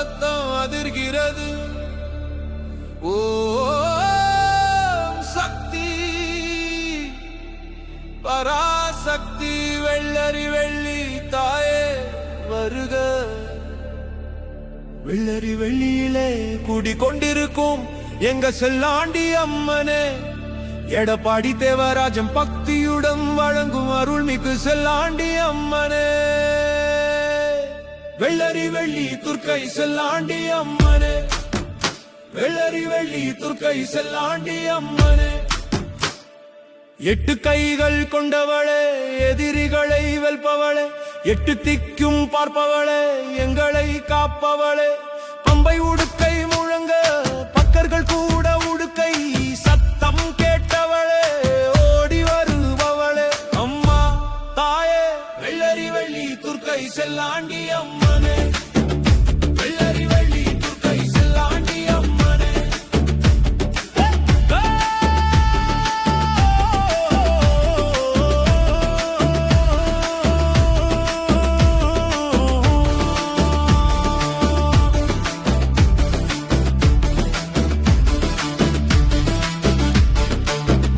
அதிர்கிறது. ஓ சக்தி. பராசக்தி வெள்ளரி வெள்ளி தாயே வருக. வெள்ளரி வெள்ளியிலே கூடிக்கொண்டிருக்கும் எங்க செல்லாண்டி அம்மனே. எடப்பாடி தேவராஜன் பக்தியுடன் வழங்கும் அருள்மிகு செல்லாண்டி அம்மனே. வெள்ளரி வெள்ளி துர்க்கை செல்லாண்டி அம்மனே. வெள்ளரி வெள்ளி துர்க்கை செல்லாண்டி அம்மனே. எட்டு கைகள் கொண்டவளே எதிரிகளை வெல்பவளே எட்டு திக்கும் பார்ப்பவளே எங்களை காப்பவளே. பம்பை உட துர்க்கை செல்லாண்டி அம்மனே. வெள்ளரி வள்ளி துர்க்கை செல்லாண்டி அம்மனே.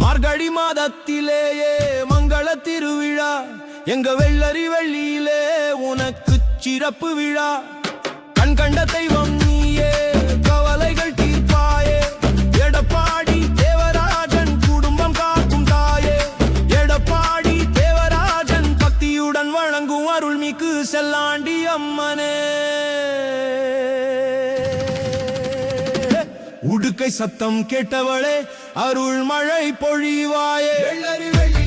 மார்கழி மாதத்திலேயே மங்கள திருவிழா எங்க வெள்ளரி வெள்ளியிலே உனக்கு சிறப்பு விழா. கண் கண்ட தெய்வம் நீயே கவலைகள் தீர்ப்பாயே. எடப்பாடி தேவராஜன் குடும்பம் காக்கும் தாயே. எடப்பாடி தேவராஜன் பக்தியுடன் வழங்கும் அருள்மிக்கு செல்லாண்டி அம்மனே. உடுக்கை சத்தம் கேட்டவளே அருள் மழை பொழிவாயே. வெள்ளரி வெள்ளி